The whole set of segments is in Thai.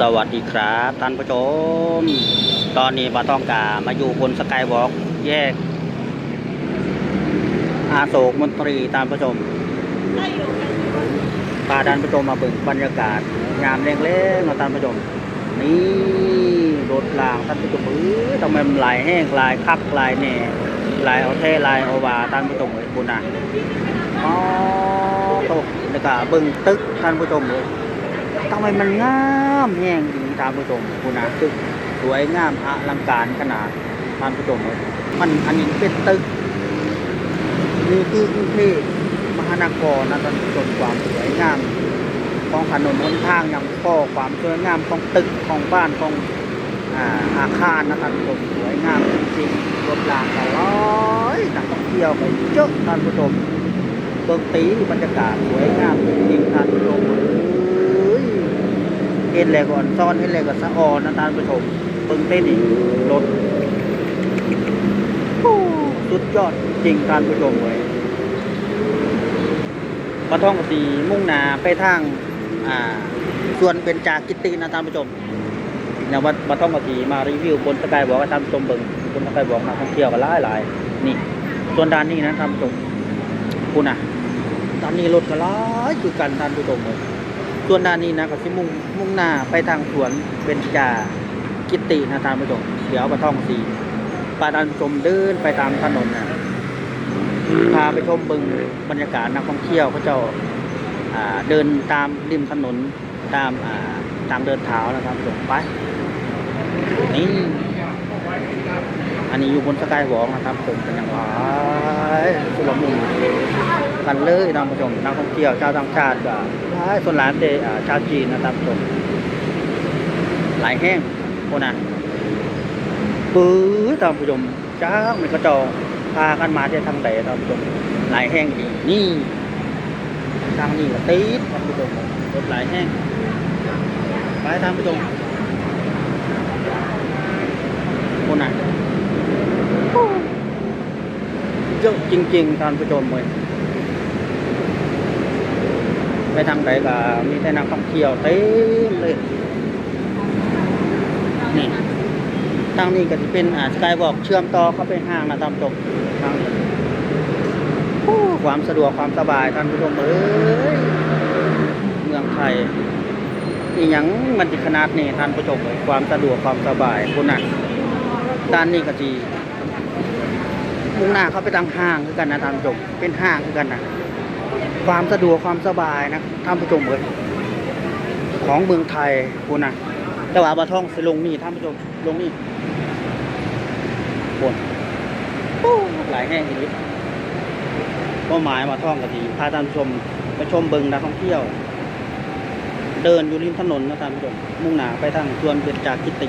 สวัสดีครับท่านผู้ชม ตอนนี้มาต้องกามาอยู่บนสกายวอล์กแยก อาโศกมนตรีท่านผู้ชมพาท่านผู้ชมมาเบิ่งบรรยากาศงามเล้งๆนะท่านผู้ชม นี่รถรางท่านผู้ชมเอ้ยทำไมมันลายแห้งลายคักลายแน่ลายเอาเท่ลายเอาวาท่านผู้ชมเอ้ยคุณนะอ๋อตกแล้วก็เบิ่งตึกท่านผู้ชมเอ้ย ทำไมมันงามแย่งดีท่านผู้ชมคุณนะตึกสวยงามอลังการขนาดท่านผู้ชมเลยมันอันนี้เป็นตึกนี่คือกรุงเทพมหานครนะท่านผู้ชมความสวยงามของถนนหนทางอย่างก็ความสวยงามของตึกของบ้านของอาคารนะท่านผู้ชมสวยงามจริงๆรถรางก็ร้อยนักท่องเที่ยวไปเยอะท่านผู้ชมเบิ่งตีบรรยากาศสวยงามจริงๆท่านผู้ชม เห็นเลยก่อนซ่อนเห็นเลยก่อนสะออนนะท่านผู้ชมเบิ่งเต้นอีกรถโอ้สุดยอดจริงท่านผู้ชมเลยปะท่องกสีมุ่งหนาไปทางอ่าส่วนเป็นจากกิตตินะท่านผู้ชมเนี่ยวัดปะท่องกสีมารีวิวบนสกายบอกให้ท่านผู้ชมเบิ่งบนสกายบอกนักท่องเที่ยวกันหลายหลายๆนี่ ส่วนด้านนี้นะท่านผู้ชมคุณอะตอนนี้รถก็ร้ายคือกันท่านผู้ชมเลย ส่วนด้านนี้นะก็สิมุ่งมุ่งหน้าไปทางสวนเป็นจากิตตินะท่านผู้ชมเดี๋ยวมาท่องสีพาท่านชมเดินไปตามถนนนะพาไปชมบึงบรรยากาศนักท่องเที่ยวเขาเจ้าเดินตามริมถนนตามอ่าทางเดินเท้านะท่านผู้ชมไปนี่อันนี้อยู่บนสกายวอล์กนะครับผมเป็นอย่างไรสุลมุน กันเลยท่านผู้ชมนักท่องเที่ยวชาวต่างชาติก็หลายส่วนหลายเดอ่าชาวจีนนะท่านผู้ชมหลายแห้งโคนน่ะปื้อท่านผู้ชมจ้ามันก็จองพากันมาที่ทางใดท่านผู้ชมหลายแห้งจริงนี่ทางนี้ก็ติดท่านผู้ชมรถหลายแห้งไปท่านผู้ชมโคนน่ะเยอะจริง ๆ ท่านผู้ชมเลย ไปทางไหนก็มีแต่นักท่องเที่ยวเต็มเลยนี่ทางนี้ก็จะเป็นอ่าสกายบอกเชื่อมต่อเข้าไปห้างนะท่านผู้ชมทางนี้ความสะดวกความสบายท่านผู้ชมเอ้ยเมืองไทยนี่ยังมันจะขนาดนี้ท่านผู้ชมเอ้ยความสะดวกความสบายคุณน่ะด้านนี้ก็จีมุ่งหน้าเข้าไปทางห้างคือกันนะท่านผู้ชมเป็นห้างคือกันนะ ความสะดวกความสบายนะท่านผู้ชมเอ้ยของเมืองไทยคุณนะแต่ว่าบาท่องสิลงนี่ท่านผู้ชมลงนี่บนโอ้หลายแห่งอีกเป้าหมายมาท่องกะทีพาท่านผู้ชมไปชมเบิงนักท่องเที่ยว เดินอยู่ริมถนนนะท่านผู้ชมมุ่งหน้าไปทางชวนเป็นจากกิติ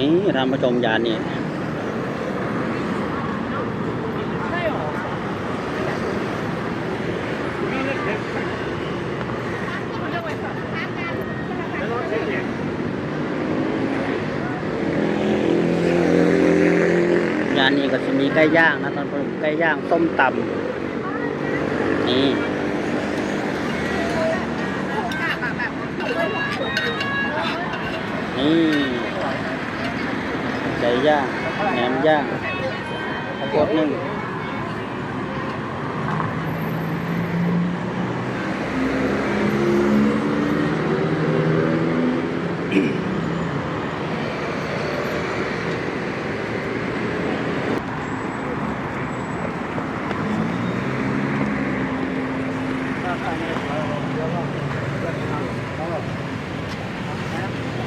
นี่ท่านผู้ชมยานนี่ยานนี้ก็จะมีไก่ย่างนะท่านผมไก่ย่างส้มตำนี่นี่ ไก่ย่างแหนมย่างข้าวโพดนึ่ง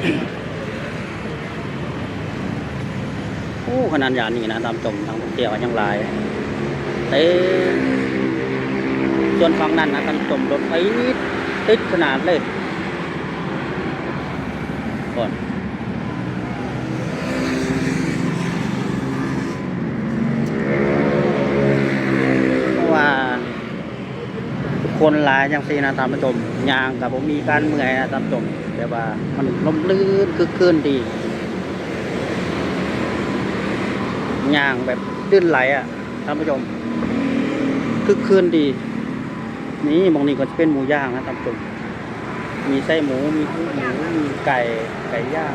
โอ้ ขนาดยานนี้นะตามชมทางท่องเที่ยวยังหลายเต็มส่วนฝั่งนั้นนะท่านผู้ชมรถไฟติดขนาดเลยก่อนเพราะว่า คนหลายอย่างซีนะตามผู้ชมยางกับผมมีการเมื่อยนะตามชมแต่ว่ามันลมลื่นคือคืนดี ย่างแบบตื้นไหลอะท่านผู้ชมคึกคืนดี นี่หมองนี้ก็จะเป็นหมูย่างนะท่านผู้ชมมีไส้หมูมีหมูมีไก่ไก่ย่าง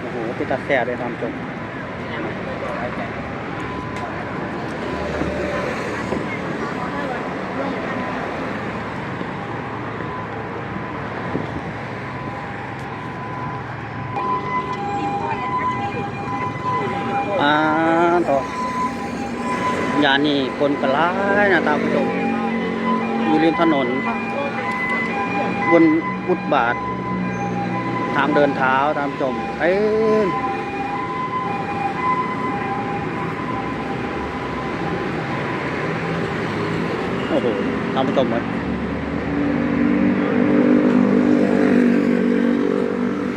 โอ้โหเป็นตาแซ่บเลยท่านผู้ชม อ่าต่อยา นนี่คนกระไล่นะตาผู้ชมอยู่ริมถนน บนฟุตบาท ทางเดินเท้าตามชมเอ้ยโอ้โหตามผู้ชมเลย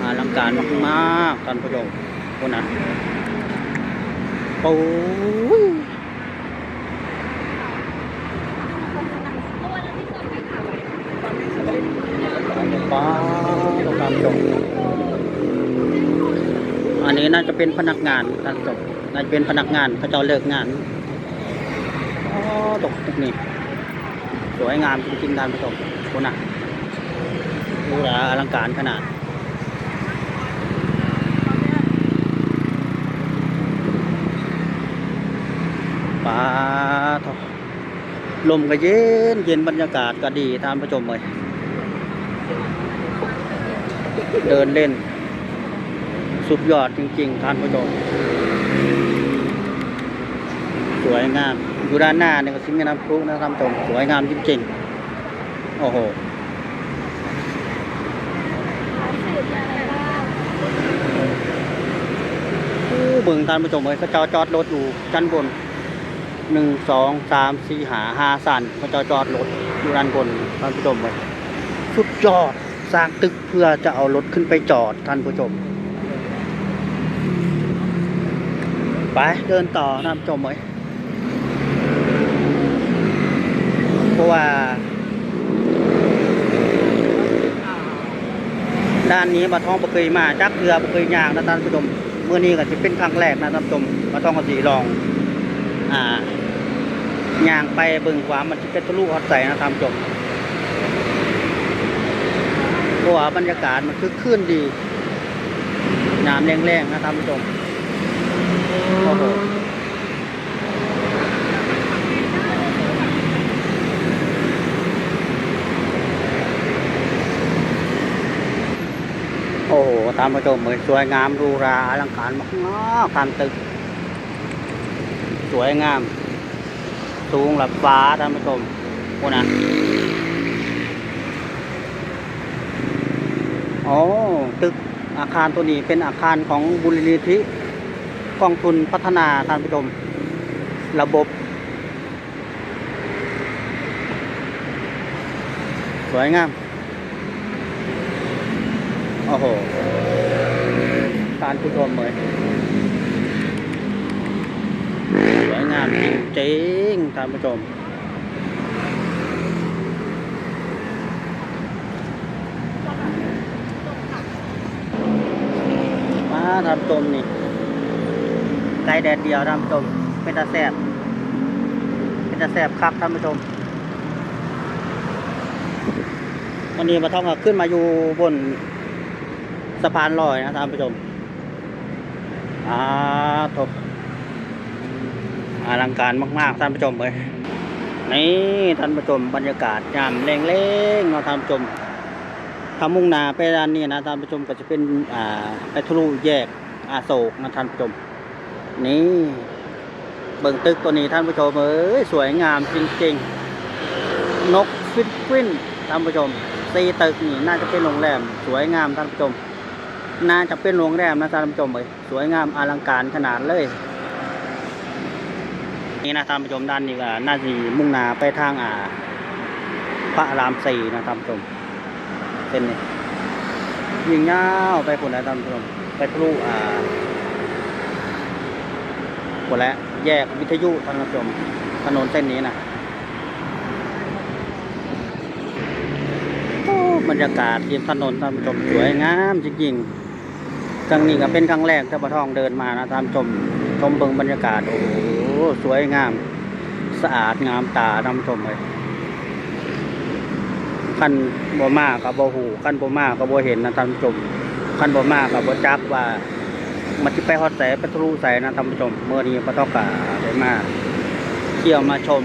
อลังการมากๆท่านผู้ชมคนนั้นโอ้ยป้าตามจบอั น่าจะเป็นพนักงานท่านผู้ชมน่าจะเป็นพนักงานเขาจะเลิกงานอ๋อตกตกนี่สวยงามจริงๆท่านผู้ชมคุณน่ะดูแลอลังการขนาดปาทลมก็เย็นเย็นบรรยากาศก็ดีท่านผู้ชมเลยเดินเล่น สุดยอดจริงๆท่านผู้ชมสวยงามอยู่ด้านหน้าเนี่ยก็ซิมแม่น้ำพุนะท่านผู้ชมสวยงามจริงๆโอ้โหเบิ่งท่านผู้ชมเลยเขาจอดจอดรถอยู่ชั้นบนหนึ่งสองสามสี่หาห้าสันเขาจอจอดรถอยู่ด้านบนท่านผู้ชมเลยสุดยอดสร้างตึกเพื่อจะเอารถขึ้นไปจอดท่านผู้ชม ไปเดินต่อนผู้ชมเลยเพราะว่า ด้านนี้มาท่องบ่เคยมาจักเรือบ่เคยย่างนะท่านผู้ชมเมื่อนี้ก็จะเป็นครั้งแรกนะท่านผู้ชมมาท่องก็สีลอง อ่าย่างไปเบิ่งความันจะเป็นทะลุฮอดใสนะท่านผู้ชมเพราะว่าบรรยากาศมันคือคืนดีน้ำแรงๆนะท่านผู้ชม โอ้โหโอ้โหท่านผู้ชมเหมือนสวยงามรูราอลังการมากๆทานตึก สวยงาม สูงหลับฟ้าท่านผู้ชมโอ้นะโอ้ตึกอาคารตัวนี้เป็นอาคารของบุรณิธิ กองทุนพัฒนาท่านผู้ชมระบบ สวยงาม โอ้โหการผู้ชมเลยสวยงามจริงๆท่านผู้ชมมาท่านผู้ชมนี่ ไก่แดดเดียวท่านผู้ชม เป็นตาแสบเป็นตาแสบครับท่านผู้ชม วันนี้มาท่องก็ขึ้นมาอยู่บนสะพานลอยนะท่านผู้ชมอ่าทบอลังการมาก ๆ ท่านผู้ชมเลยนี่ท่านผู้ชมบรรยากาศยามแรงๆเนาะท่านผู้ชมถ้ามุ่งนาไปด้านนี้นะท่านผู้ชมก็จะเป็นอ่าไปทะลุแยกอาโศกนะท่านผู้ชม นี่เบิ่งตึกตัวนี้ท่านผู้ชมเอ้ยสวยงามจริงๆ นกฟินฟินท่านผู้ชมซีตึกนี่น่าจะเป็นโรงแรม สวยงามท่านผู้ชม น่าจะเป็นโรงแรมนะท่านผู้ชมเลยสวยงามอลังการขนาดเลย นี่นะท่านผู้ชมด้านนี้ก็น่าจะมุ่งหน้าไปทางอ่า พระรามสี่นะท่านผู้ชมเส้นนี้ยิงยาวไปคนนะท่านผู้ชมไปทะลุอ่า คนละแยกวิทยุท่านผู้ชมถนนเส้นนี้นะบรรยากาศริมถนนท่านผู้ชมสวยงามจริงๆครั้งนี้ก็เป็นครั้งแรกที่ปะทองเดินมานะท่านผู้ชมชมเบิงบรรยากาศโอ้โหสวยงาม สะอาดงามตาท่านผู้ชมเลยขั้นบ่มากกับบ่หูขั้นบ่มากกับบ่เห็นนะท่านผู้ชมขั้นบ่มากกับบ่จักว่า มันจะไปฮอดแสไปทะลุใสนะท่านผู้ชมเมื่อนี้พระเท่ากาได้มาเที่ยวมาชม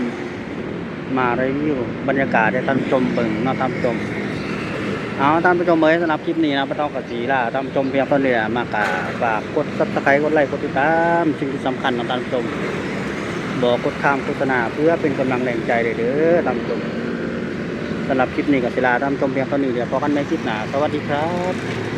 มารีวิวบรรยากาศให้ท่านผู้ชมเบิ่งนาะท่านผู้ชมเอาท่านผู้ชมเอ้ยสำหรับคลิปนี้นะพระเท่ากับสีล่าท่านผู้ชมเพียงเท่านี้มากาบฝากกดซับสไครต์กดไลค์กดติดตามสิ่งที่สำคัญนะท่านผู้ชมบอกกดข้ามโฆษณาเพื่อเป็นกำลังแรงใจเลยเด้อท่านผู้ชมสำหรับคลิปนี้กับศิลาท่านผู้ชมเพียงเท่านี้เดี๋ยวพอกันในคลิปหน้าสวัสดีครับ